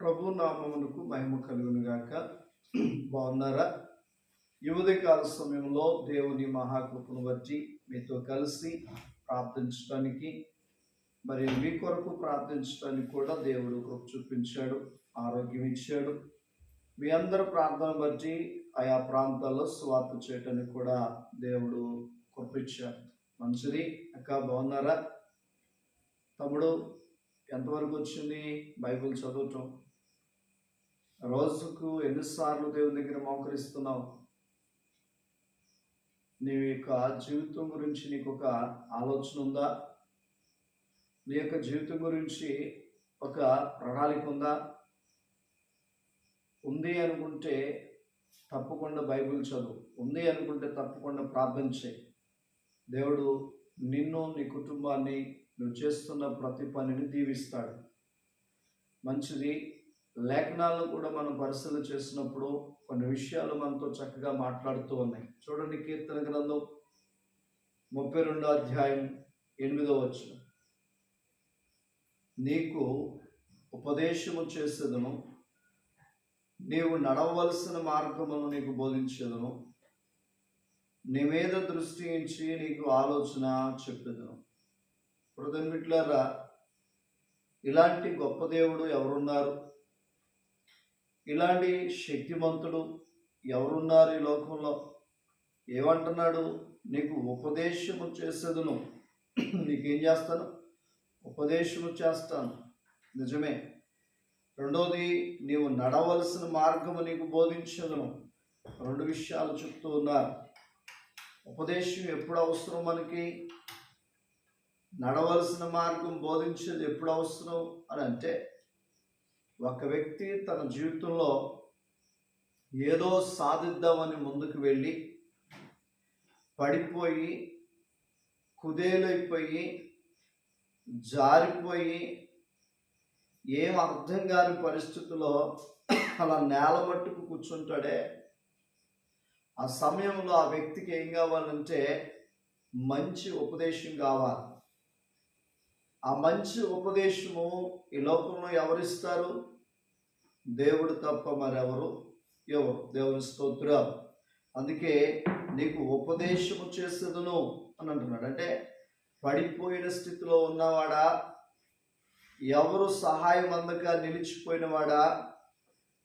ప్రభు నామమునకు మహిమ కలుగునుగాక బాగున్నారా? యువతి కాల సమయంలో దేవుని మహాకృపను బట్టి మీతో కలిసి ప్రార్థించడానికి మరి మీ కొరకు ప్రార్థించడానికి కూడా దేవుడు కృప చూపించాడు ఆరోగ్యం ఇచ్చాడు. మీ అందరి ప్రార్థన బట్టి ఆయా ప్రాంతాల్లో స్వార్థ చేయటానికి కూడా దేవుడు కృపించాడు. మంచిది. అక్క బాగున్నారా? తమ్ముడు ఎంతవరకు వచ్చింది బైబిల్ చదవటం? రోజుకు ఎన్నిసార్లు దేవుని దగ్గర మోకరిస్తున్నావు? నీ యొక్క జీవితం గురించి నీకు ఒక ఆలోచన ఉందా? నీ యొక్క జీవితం గురించి ఒక ప్రణాళిక ఉందా? ఉంది అనుకుంటే తప్పకుండా బైబిల్ చదువు. ఉంది అనుకుంటే తప్పకుండా ప్రార్థన చేయి. దేవుడు నిన్ను నీ కుటుంబాన్ని నువ్వు చేస్తున్న ప్రతి పనిని దీవిస్తాడు. మంచిది లేఖనాలను కూడా మనం పరిశీలన చేసినప్పుడు కొన్ని విషయాలు మనతో చక్కగా మాట్లాడుతూ ఉన్నాయి. చూడండి కీర్తన గ్రంథం ముప్పై రెండో అధ్యాయం ఎనిమిదో వచ్చిన నీకు ఉపదేశము చేసేదను నీవు నడవలసిన మార్గమును నీకు బోధించేదను నీ మీద దృష్టి ఇచ్చి నీకు ఆలోచన చెప్పేదను. హృదయమిట్లారా ఇలాంటి గొప్ప దేవుడు ఎవరున్నారు? ఇలాంటి శక్తిమంతుడు ఎవరున్నారు ఈ లోకంలో? ఏమంటున్నాడు? నీకు ఉపదేశము చేసేదును. నీకేం చేస్తాను? ఉపదేశము చేస్తాను. నిజమే. రెండోది నీవు నడవలసిన మార్గము నీకు బోధించదును. రెండు విషయాలు చెప్తూ ఉన్నారు. ఉపదేశం ఎప్పుడు అవసరం మనకి? నడవలసిన మార్గం బోధించేది ఎప్పుడు అవసరం అని అంటే ఒక వ్యక్తి తన జీవితంలో ఏదో సాధిద్దామని ముందుకు వెళ్ళి పడిపోయి కుదేలైపోయి జారిపోయి ఏం అర్థం కాని పరిస్థితిలో అలా నేల మట్టుకు కూర్చుంటాడే ఆ సమయంలో ఆ వ్యక్తికి ఏం కావాలంటే మంచి ఉపదేశం కావాలి. ఆ మంచి ఉపదేశము ఈ లోకంలో ఎవరిస్తారు? దేవుడు తప్ప మరెవరు? ఎవరు? దేవుని స్తోత్రాలు. అందుకే నీకు ఉపదేశము చేసేదును అని అంటున్నాడు. అంటే పడిపోయిన స్థితిలో ఉన్నవాడా? ఎవరు సహాయం అందక నిలిచిపోయినవాడా?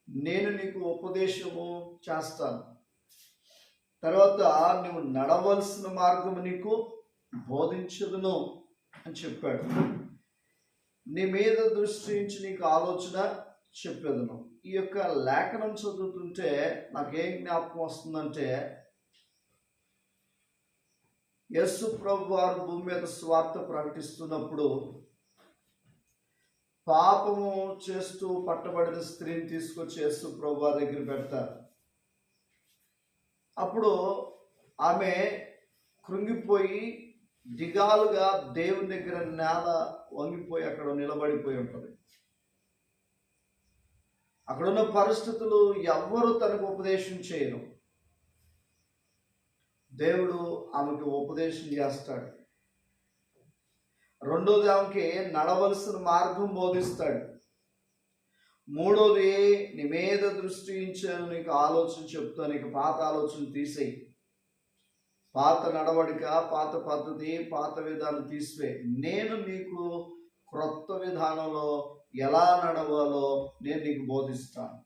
నేను నీకు ఉపదేశము చేస్తాను. తర్వాత నువ్వు నడవలసిన మార్గము నీకు బోధించదును. అని చెప్పాడు. నీ మీద దృష్టి నుంచి నీకు ఆలోచన చెప్పేదను. ఈ యొక్క లేఖనం చదువుతుంటే నాకేం జ్ఞాపకం వస్తుందంటే యస్సు ప్రభు వారు భూమి మీద స్వార్థ ప్రకటిస్తున్నప్పుడు పాపము చేస్తూ పట్టబడిన స్త్రీని తీసుకొచ్చి యస్సు ప్రభు వారి దగ్గర పెడతారు. అప్పుడు ఆమె కృంగిపోయి దిగాలుగా దేవుని దగ్గర నేల వంగిపోయి అక్కడ నిలబడిపోయి ఉంటుంది. అక్కడున్న పరిస్థితులు ఎవ్వరు తనకు ఉపదేశం చేయరు. దేవుడు ఆమెకి ఉపదేశం చేస్తాడు. రెండోది ఆమెకి నడవలసిన మార్గం బోధిస్తాడు. మూడోది నీ మీద దృష్టి నీకు ఆలోచన చెప్తా నీకు పాత ఆలోచన తీసేయి. పాత నడవడిక పాత పద్ధతి పాత విధానం తీసివే. నేను నీకు క్రొత్త విధానంలో ఎలా నడవాలో నేను నీకు బోధిస్తాను.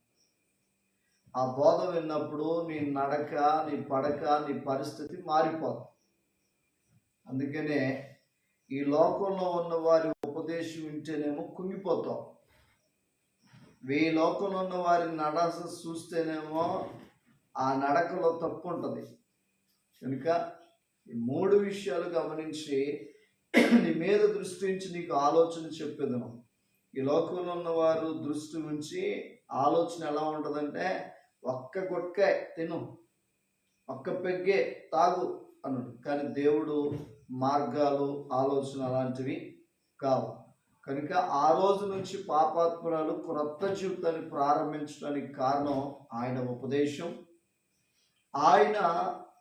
ఆ బోధ విన్నప్పుడు నీ నడక నీ పడక నీ పరిస్థితి మారిపోతుంది అందుకనే ఈ లోకంలో ఉన్న వారి ఉపదేశం వింటేనేమో కుంగిపోతాం ఈ లోకంలో ఉన్న వారి నడస చూస్తేనేమో ఆ నడకలో తప్పు ఉంటుంది కనుక ఈ మూడు విషయాలు గమనించి నీ మీద దృష్టి ఉంచి నీకు ఆలోచన చెప్పేదను. ఈ లోకంలో ఉన్నవారు దృష్టి ఉంచి ఆలోచన ఎలా ఉంటుందంటే ఒక్క గుట్కే తిను ఒక్క పెగ్గే తాగు అన్నాడు. కానీ దేవుడు మార్గాలు ఆలోచన అలాంటివి కావు. కనుక ఆ రోజు నుంచి పాపాత్మరాలు క్రొత్త జీవితాన్ని ప్రారంభించడానికి కారణం ఆయన ఉపదేశం. ఆయన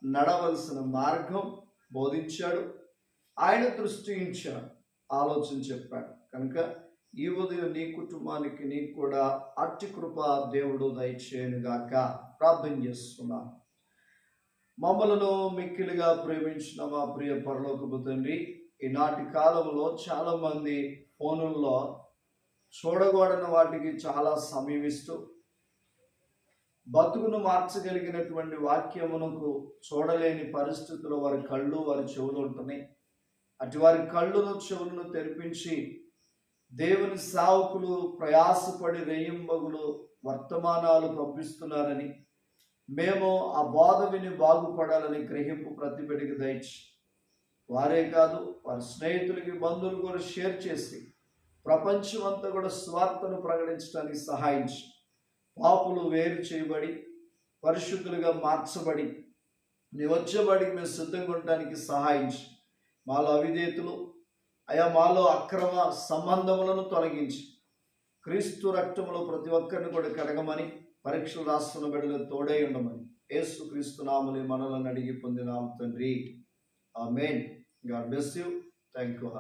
నడవలసిన మార్గం బోధించాడు. ఆయన దృష్టి ఇచ్చాడు ఆలోచన చెప్పాడు. కనుక ఈ ఉదయం నీ కుటుంబానికి నీకు కూడా అట్టి కృప దేవుడు దయచేయనుగాక ప్రార్థన చేస్తున్నాను మమ్మలను మిక్కిలిగా ప్రేమించిన మా ప్రియ పరలోకపు తండ్రి ఈనాటి కాలంలో చాలామంది ఫోనుల్లో చూడకూడని వాటికి చాలా సమయం ఇస్తూ బతుకును మార్చగలిగినటువంటి వాక్యమునకు చూడలేని పరిస్థితుల్లో వారి కళ్ళు వారి చెవులు ఉంటున్నాయి. అటు వారి కళ్ళును చెవులను తెరిపించి దేవుని సావుకులు ప్రయాసపడి రేయింబగులు వర్తమానాలు పంపిస్తున్నారని మేము ఆ బాధ విని బాగుపడాలని గ్రహింపు ప్రతిబిడికి దయచి వారే కాదు వారి స్నేహితులకి బంధువులు కూడా షేర్ చేసి ప్రపంచం అంతా కూడా స్వార్థను ప్రకటించడానికి సహాయించి పాపులు వేరు చేయబడి పరిశుద్ధులుగా మార్చబడి నివచ్చబడికి మేము సిద్ధంగా ఉండటానికి సహాయించి మాలో అవిధేతులు అయా మాలో అక్రమ సంబంధములను తొలగించి క్రీస్తు రక్తములో ప్రతి ఒక్కరిని కూడా కడగమని పరీక్షలు రాస్తున్న బిడ్డలు తోడై ఉండమని ఏసు క్రీస్తు నామని మనలను అడిగి పొందినాం తండ్రి. ఆ main God bless you. Thank you